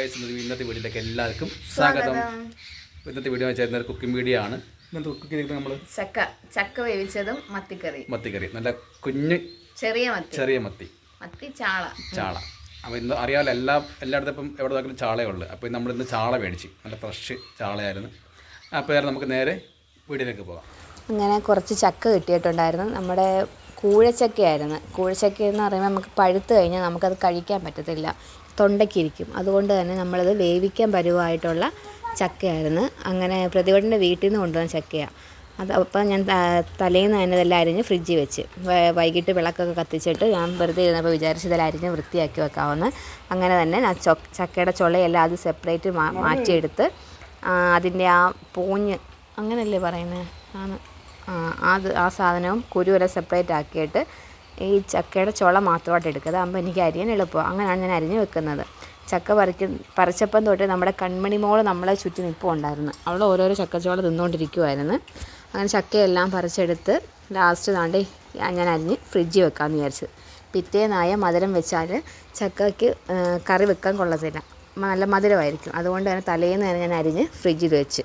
Guys ഇന്നത്തെ വീഡിയോയിലേക്ക് എല്ലാവർക്കും സ്വാഗതം. ഇന്നത്തെ വീഡിയോ വെച്ചാൽ ഇന്നൊരു കുക്കിംഗ് വീഡിയോ ആണ്. ഇന്നത്തെ കുക്കിംഗ് നമ്മൾ ചക്ക ചക്ക വേവിച്ചതും മത്തിക്കറി. മത്തിക്കറി നല്ല കുഞ്ഞ് ചെറിയ മത്തി. ചെറിയ മത്തി. മത്തി ചാള. ചാള. അപ്പോൾ ഇന്ന് അറിയാമല്ലോ എല്ലാ എല്ലായിടത്തും ഇപ്പം എവിടെ നോക്കിയാലും ചാളയുള്ളു അപ്പോൾ നമ്മൾ ഇന്ന് ചാള മേടിച്ച് നല്ല ഫ്രഷ് ചാളയായിരുന്നു. അപ്പോൾ നേരെ നമുക്ക് നേരെ വീടിലേക്ക് പോകാം. അങ്ങനെ കുറച്ച് ചക്ക കിട്ടിയിട്ടുണ്ടായിരുന്നു. നമ്മുടെ കൂഴച്ചക്കയായിരുന്നു. കൂഴച്ചക്ക എന്ന് പറയുമ്പോൾ നമുക്ക് പഴുത്ത് കഴിഞ്ഞാൽ നമുക്കത് കഴിക്കാൻ പറ്റത്തില്ല. തൊണ്ടയ്ക്കിരിക്കും. അതുകൊണ്ട് തന്നെ നമ്മളത് വേവിക്കാൻ പരുവമായിട്ടുള്ള ചക്കയായിരുന്നു. അങ്ങനെ പ്രതിവട്ടന്റെ വീട്ടിൽ നിന്ന് കൊണ്ടുവന്ന ചക്കയാണ് അത് അപ്പം ഞാൻ തലേന്ന് തന്നെ ഇതെല്ലാം അരിഞ്ഞ് ഫ്രിഡ്ജിൽ വെച്ച്. വൈകിട്ട് വിളക്കൊക്കെ കത്തിച്ചിട്ട് ഞാൻ വെറുതെ ഇരുന്നപ്പോൾ വിചാരിച്ച് ഇതെല്ലാം അരിഞ്ഞ് വൃത്തിയാക്കി വെക്കാമെന്ന്. അങ്ങനെ തന്നെ ഞാൻ ചൊ ചക്കയുടെ ചുളയെല്ലാം അത് സെപ്പറേറ്റ് മാ മാറ്റിയെടുത്ത് അതിന്റെ ആ പൂഞ്ഞ് അങ്ങനല്ലേ പറയുന്നത് ആണ്. അത് ആ സാധനവും കുരുവെല്ലാം സെപ്പറേറ്റ് ആക്കിയിട്ട് ഈ ചക്കയുടെ ചുള മാത്രമായിട്ട് എടുക്കുക അതാകുമ്പോൾ എനിക്ക് അരിയാൻ എളുപ്പം. അങ്ങനെയാണ് ഞാൻ അരിഞ്ഞ് വെക്കുന്നത്. ചക്ക പറിക്ക പറിച്ചപ്പം തൊട്ട് നമ്മുടെ കൺമണി മോൾ നമ്മളെ ചുറ്റി നിൽപ്പുണ്ടായിരുന്നു അവൾ ഓരോരോ ചക്കച്ചോള തിന്നുകൊണ്ടിരിക്കുമായിരുന്നു അങ്ങനെ ചക്കയെല്ലാം പറിച്ചെടുത്ത് ലാസ്റ്റ് താണ്ടി ഞാൻ അരിഞ്ഞ് ഫ്രിഡ്ജിൽ വെക്കാമെന്ന് വിചാരിച്ചു. പിറ്റേന്നായ മധുരം വെച്ചാൽ ചക്കയ്ക്ക് കറി വെക്കാൻ കൊള്ളത്തില്ല. നല്ല മധുരമായിരിക്കും. അതുകൊണ്ട് തന്നെ തലേന്ന് തന്നെ ഞാൻ അരിഞ്ഞ് ഫ്രിഡ്ജിൽ വെച്ച്.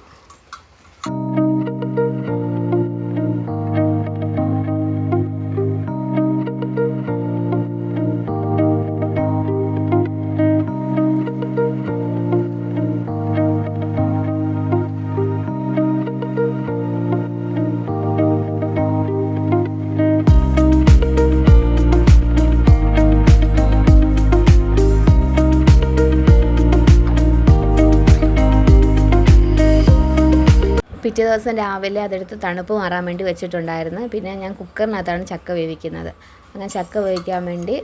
പിറ്റേ ദിവസം രാവിലെ അതെടുത്ത് തണുപ്പ് മാറാൻ വേണ്ടി വെച്ചിട്ടുണ്ടായിരുന്നു. പിന്നെ ഞാൻ കുക്കറിനകത്താണ് ചക്ക വേവിക്കുന്നത്. അങ്ങനെ ചക്ക വേവിക്കാൻ വേണ്ടി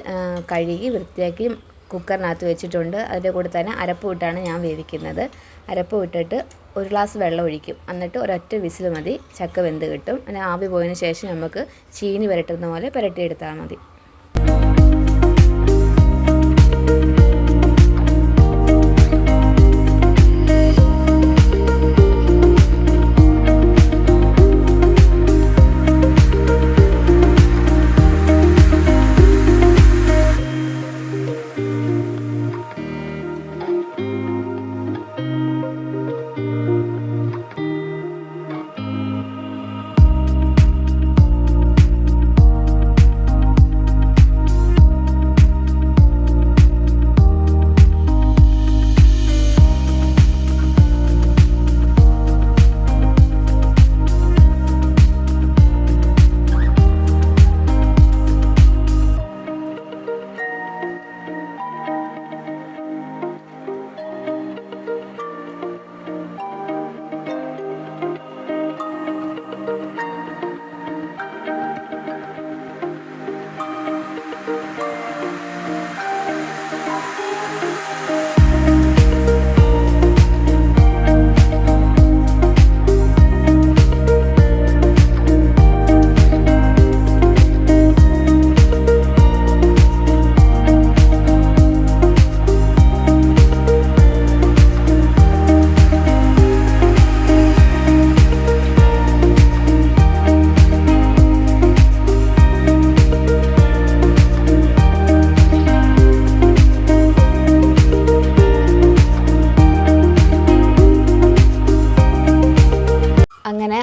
കഴുകി വൃത്തിയാക്കി കുക്കറിനകത്ത് വെച്ചിട്ടുണ്ട്. അതിന്റെ കൂടെ തന്നെ അരപ്പ് ഇട്ടാണ് ഞാൻ വേവിക്കുന്നത്. അരപ്പ് ഇട്ടിട്ട് ഒരു ഗ്ലാസ് വെള്ളം ഒഴിക്കും. എന്നിട്ട് ഒരൊറ്റ വിസിൽ മതി ചക്ക വെന്ത് കിട്ടും. അങ്ങനെ ആവി പോയതിന് ശേഷം നമുക്ക് ചീനി പുരട്ടുന്ന പോലെ പുരട്ടിയെടുത്താൽ മതി.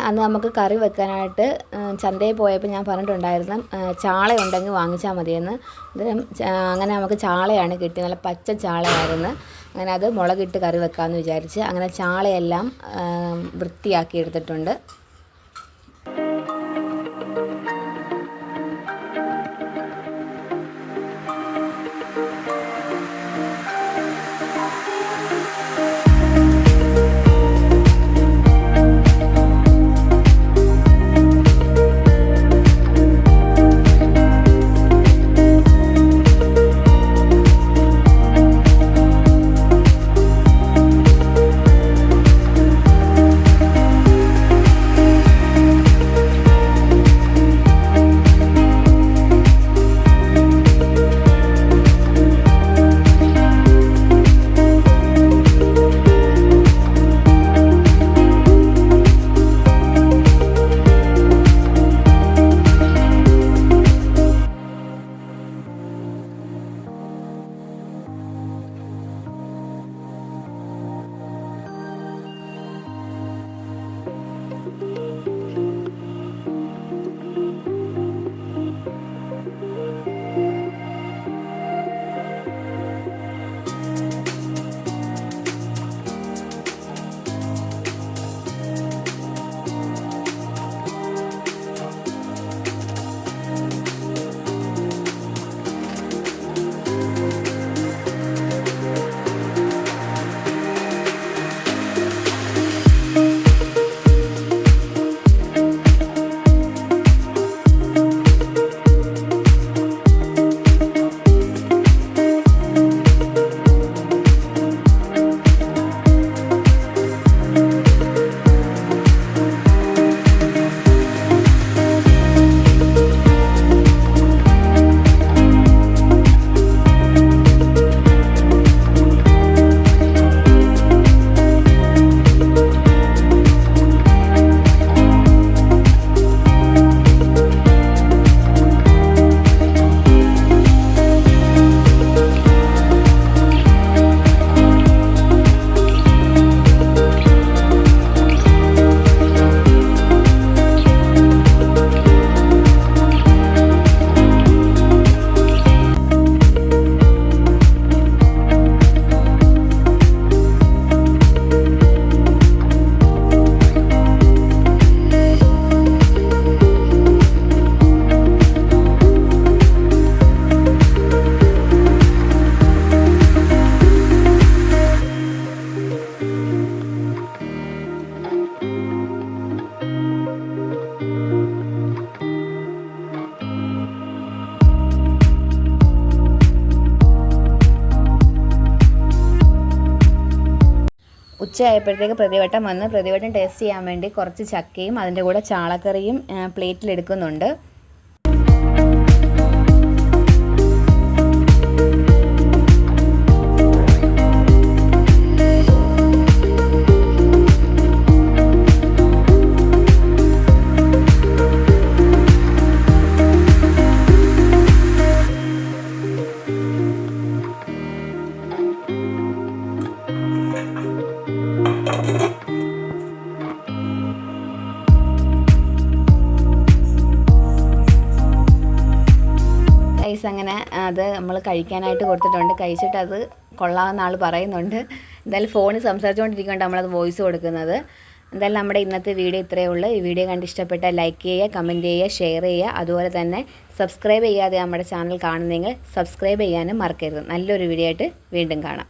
അന്ന് നമുക്ക് കറി വെക്കാനായിട്ട് ചന്തയിൽ പോയപ്പോൾ ഞാൻ പറഞ്ഞിട്ടുണ്ടായിരുന്നു ചാള ഉണ്ടെങ്കിൽ വാങ്ങിച്ചാൽ മതിയെന്ന്. അങ്ങനെ നമുക്ക് ചാളയാണ് കിട്ടിയത് നല്ല പച്ച ചാളയായിരുന്നു. അങ്ങനെ അത് മുളകിട്ട് കറി വെക്കാമെന്ന് വിചാരിച്ച് അങ്ങനെ ചാളയെല്ലാം വൃത്തിയാക്കി എടുത്തിട്ടുണ്ട്. ഉച്ചയായപ്പോഴത്തേക്ക് പ്രതിവട്ടം വന്ന് പ്രതിവട്ടം ടേസ്റ്റ് ചെയ്യാൻ വേണ്ടി കുറച്ച് ചക്കയും അതിന്റെ കൂടെ ചാളക്കറിയും പ്ലേറ്റിലെടുക്കുന്നുണ്ട് ഐസ് അങ്ങനെ അത് നമ്മൾ കഴിക്കാനായിട്ട് കൊടുത്തിട്ടുണ്ട്. കഴിച്ചിട്ട് അത് കൊള്ളാവുന്ന ആൾ പറയുന്നുണ്ട്. എന്തായാലും ഫോണിൽ സംസാരിച്ചുകൊണ്ടിരിക്കുന്നുണ്ട് നമ്മളത് വോയിസ് കൊടുക്കുന്നത്. എന്തായാലും നമ്മുടെ ഇന്നത്തെ വീഡിയോ ഇത്രയേ ഉള്ളൂ. ഈ വീഡിയോ കണ്ട് ഇഷ്ടപ്പെട്ടാൽ ലൈക്ക് ചെയ്യുക കമന്റ് ചെയ്യുക ഷെയർ ചെയ്യുക. അതുപോലെ തന്നെ സബ്സ്ക്രൈബ് ചെയ്യാതെ നമ്മുടെ ചാനൽ കാണുന്നെങ്കിൽ സബ്സ്ക്രൈബ് ചെയ്യാനും മറക്കരുത്. നല്ലൊരു വീഡിയോ ആയിട്ട് വീണ്ടും കാണാം.